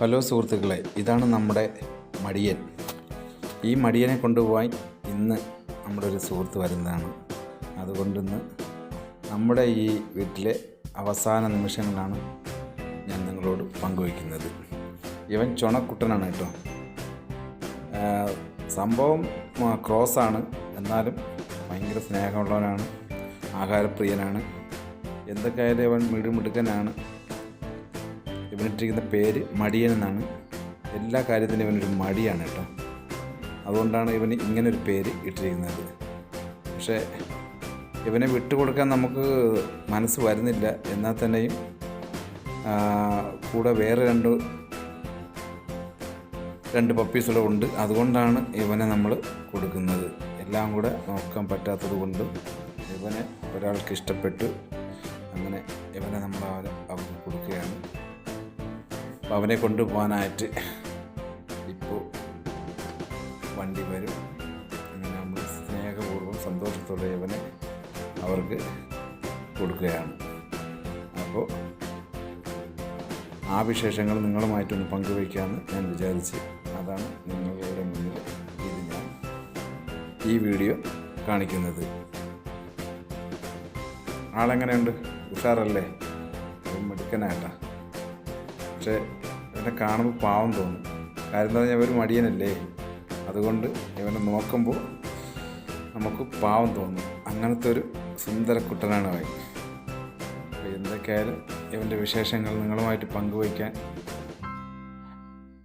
Hello സുഹൃത്തുക്കളെ ഇതാണ് നമ്മുടെ മടിയൻ. ഈ മടിയനെ കൊണ്ടുപോകാൻ ഇന്ന് നമ്മുടെ ഒരു സുഹൃത്ത് വരുന്നതാണ്. അതുകൊണ്ടിന്ന് നമ്മുടെ ഈ വീട്ടിലെ അവസാന നിമിഷങ്ങളാണ് ഞാൻ നിങ്ങളോട് പങ്കുവയ്ക്കുന്നത്. ഇവൻ ചുണക്കുട്ടനാണ് കേട്ടോ. സംഭവം ക്രോസാണ്. എന്നാലും ഭയങ്കര സ്നേഹമുള്ളവനാണ് ആഹാരപ്രിയനാണ്. എന്തൊക്കെയായാലും ഇവൻ മിടുമിടുക്കനാണ്. ഇവനിട്ടിരിക്കുന്ന പേര് മടിയൻ എന്നാണ്. എല്ലാ കാര്യത്തിനും ഇവനൊരു മടിയാണ് കേട്ടോ. അതുകൊണ്ടാണ് ഇവന് ഇങ്ങനൊരു പേര് ഇട്ടിരിക്കുന്നത്. പക്ഷേ ഇവനെ വിട്ടുകൊടുക്കാൻ നമുക്ക് മനസ്സ് വരുന്നില്ല. എന്നാൽ തന്നെയും കൂടെ വേറെ രണ്ട് രണ്ട് പപ്പീസുകളും ഉണ്ട്. അതുകൊണ്ടാണ് ഇവനെ നമ്മൾ കൊടുക്കുന്നത്. എല്ലാം കൂടെ നോക്കാൻ പറ്റാത്തത് കൊണ്ട് ഇവനെ ഒരാൾക്ക് ഇഷ്ടപ്പെട്ടു. അങ്ങനെ ഇവനെ നമ്മൾ അപ്പോൾ അവനെ കൊണ്ടുപോകാനായിട്ട് ഇപ്പോൾ വണ്ടി വരും. അങ്ങനെ നമ്മൾ സ്നേഹപൂർവം സന്തോഷത്തോടെ അവനെ അവർക്ക് കൊടുക്കുകയാണ്. അപ്പോൾ ആ വിശേഷങ്ങൾ നിങ്ങളുമായിട്ടൊന്ന് പങ്കുവയ്ക്കാമെന്ന് ഞാൻ വിചാരിച്ച് അതാണ് നിങ്ങളുടെ മുന്നിൽ ഇത് ഞാൻ ഈ വീഡിയോ കാണിക്കുന്നത്. ആളെങ്ങനെയുണ്ട്? ഉഷാറല്ലേ? ഒരു മിടുക്കനായിട്ടാ. പക്ഷേ ഇവനെ കാണുമ്പോൾ പാവം തോന്നും. കാര്യം എന്താ പറഞ്ഞാൽ ഒരു മടിയനല്ലേ? അതുകൊണ്ട് ഇവനെ നോക്കുമ്പോൾ നമുക്ക് പാവം തോന്നും. അങ്ങനത്തെ ഒരു സുന്ദരക്കുട്ടനാണ് അവൻ. അപ്പോൾ എന്തൊക്കെയായാലും ഇവന്റെ വിശേഷങ്ങൾ നിങ്ങളുമായിട്ട് പങ്കുവയ്ക്കാൻ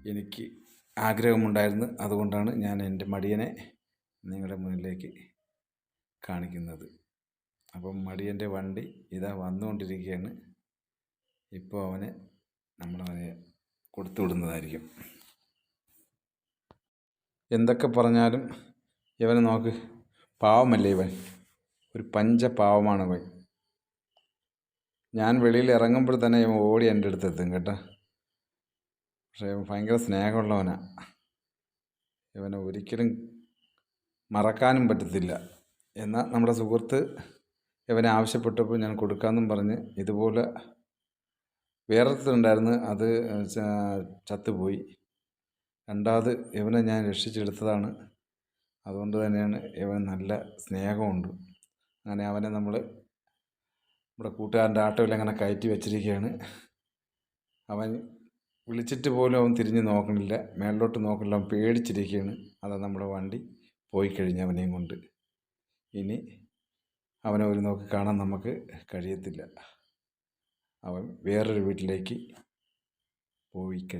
എനിക്ക് ആഗ്രഹമുണ്ടായിരുന്നു. അതുകൊണ്ടാണ് ഞാൻ എന്റെ മടിയനെ നിങ്ങളുടെ മുന്നിലേക്ക് കാണിക്കുന്നത്. അപ്പം മടിയന്റെ വണ്ടി ഇതാ വന്നുകൊണ്ടിരിക്കുകയാണ്. ഇപ്പോൾ അവന് നമ്മളവനെ കൊടുത്തു വിടുന്നതായിരിക്കും. എന്തൊക്കെ പറഞ്ഞാലും ഇവനെ നോക്ക്. പാവമല്ലേ ഇവൻ? ഒരു പഞ്ച പാവമാണ് ഇവൻ. ഞാൻ വെളിയിൽ ഇറങ്ങുമ്പോൾ തന്നെ ഇവൻ ഓടി എന്റെ അടുത്ത് എത്തും കേട്ടോ. പക്ഷേ ഇവൻ ഭയങ്കര സ്നേഹമുള്ളവനാ. ഇവനെ ഒരിക്കലും മറക്കാനും പറ്റത്തില്ല. എന്നാൽ നമ്മുടെ സുഹൃത്ത് ഇവനെ ആവശ്യപ്പെട്ടപ്പോൾ ഞാൻ കൊടുക്കാമെന്നും പറഞ്ഞ് ഇതുപോലെ വേറൊരുത്തുണ്ടായിരുന്നു അത് ചത്തുപോയി. രണ്ടാമത് ഇവനെ ഞാൻ രക്ഷിച്ചെടുത്തതാണ്. അതുകൊണ്ട് തന്നെയാണ് ഇവൻ നല്ല സ്നേഹമുണ്ട്. അങ്ങനെ അവനെ നമ്മൾ നമ്മുടെ കൂട്ടുകാരന്റെ ആട്ടോയിൽ അങ്ങനെ കയറ്റി വെച്ചിരിക്കുകയാണ്. അവൻ വിളിച്ചിട്ട് പോലും അവൻ തിരിഞ്ഞ് നോക്കണില്ല. മേളിലോട്ട് നോക്കണില്ല. അവൻ പേടിച്ചിരിക്കുകയാണ്. അതാ നമ്മുടെ വണ്ടി പോയി കഴിഞ്ഞ് അവനെയും കൊണ്ട്. ഇനി അവനെ ഒരു നോക്കി കാണാൻ നമുക്ക് കഴിയത്തില്ല. അവൻ വേറൊരു വീട്ടിലേക്ക് പോയി